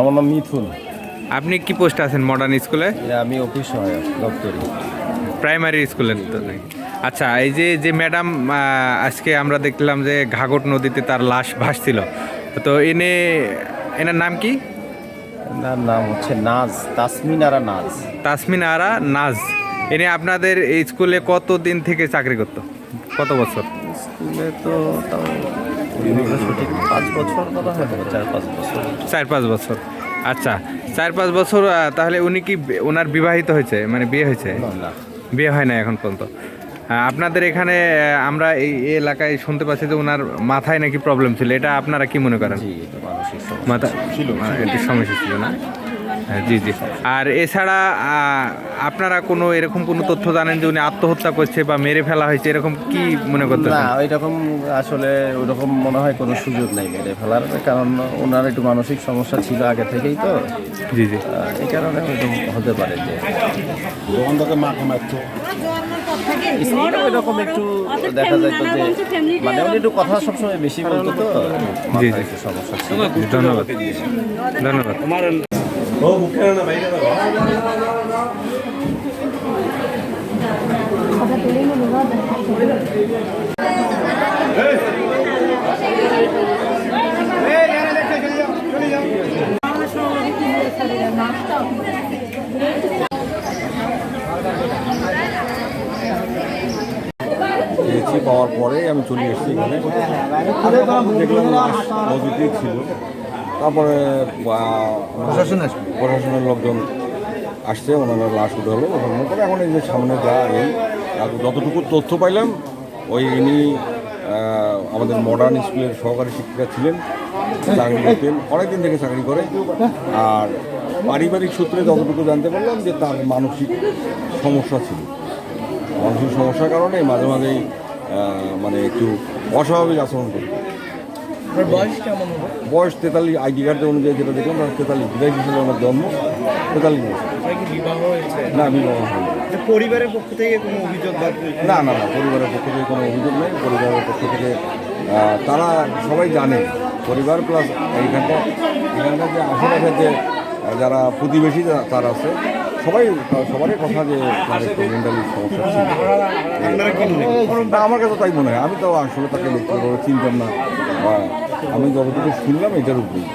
আমার নাম মিথুন। আপনি কি পোস্টে আছেন মডার্ন স্কুলে আমি অফিস সহায়ক দপ্তরি প্রাইমারি স্কুলে তো? আচ্ছা এই যে যে ম্যাডাম আজকে আমরা দেখলাম যে ঘাগট নদীতে তার লাশ ভাসছিল। তো এনে এনার নাম কি? এনার নাম হচ্ছে নাজ তাসমিনারা নাজ। তাসমিন আরা নাজ। এনে আপনাদের এই স্কুলে কত দিন থেকে চাকরি করতো? কত বছর? স্কুলে তো তাও সঠিক পাঁচ বছর হয় চার পাঁচ বছর। চার পাঁচ বছর। আচ্ছা চার পাঁচ বছর তাহলে উনি কি ওনার বিবাহিত হয়েছে? মানে বিয়ে হয়েছে? বিয়ে হয় না এখন পর্যন্ত। আপনাদের এখানে আমরা এই এলাকায় শুনতে পাচ্ছি যে ওনার মাথায় নাকি প্রবলেম ছিল। এটা আপনারা কি মনে করেন? মাথা ছিল একটু সমস্যা ছিল না? জি জি। আর এছাড়া আপনারা কোনো এরকম কোনো তথ্য জানেন যে উনি আত্মহত্যা করছে বা মেরে ফেলা হয়েছে? এরকম কি মনে করতে না ওইরকম আসলে ওইরকম মনে হয় কোনো সুযোগ নাই মেরে ফেলার কারণ ওনার একটু মানসিক সমস্যা ছিল আগে থেকেই তো। জি জি। এই কারণে ওইরকম হতে পারে যে। স্কুলে ওইরকম একটু দেখা যায় তো যে মানে উনি একটু কথা সবসময় বেশি বলতো তো। মাথায় জি। সমস্যা ছিল। ধন্যবাদ। ধন্যবাদ। পেয়েছি পাওয়ার পরে আমি চলে এসেছি এখানে দেখলাম লাশ ছিল তারপরে প্রশাসন প্রশাসনের লোকজন আসছে ওনারা লাশ উঠে হলো ওঠানোর পরে এখন এই যে সামনে যা আর যতটুকু তথ্য পাইলাম ওই ইনি আমাদের মডার্ন স্কুলের সহকারী শিক্ষিকা ছিলেন চাকরি করতেন অনেকদিন থেকে চাকরি করে আর পারিবারিক সূত্রে যতটুকু জানতে পারলাম যে তার মানসিক সমস্যা ছিল। মানসিক সমস্যার কারণে মাঝে মাঝেই মানে একটু অস্বাভাবিক আচরণ করত বয়স তেতাল্লিশ আইডি কার্ড অনুযায়ী যেটা দেখলাম তার তেতাল্লিশ। বিদায় ছিল ওনার জন্ম তেতাল্লিশ। বছর না বিবাহ পরিবারের পক্ষ থেকে কোনো অভিযোগ না না না পরিবারের পক্ষ থেকে কোনো অভিযোগ নেই। পরিবারের পক্ষ থেকে তারা সবাই জানে। পরিবার প্লাস এইখানটা এখানকার যে আশেপাশে যে যারা প্রতিবেশী তারা আছে সবাই, সবারই কথা যে মেন্টালি সমস্যা আমার কাছে তাই মনে হয়। আমি তো আসলে তাকে চিনতাম না। আমি যতটুকু শুনলাম, এটার উপরেই।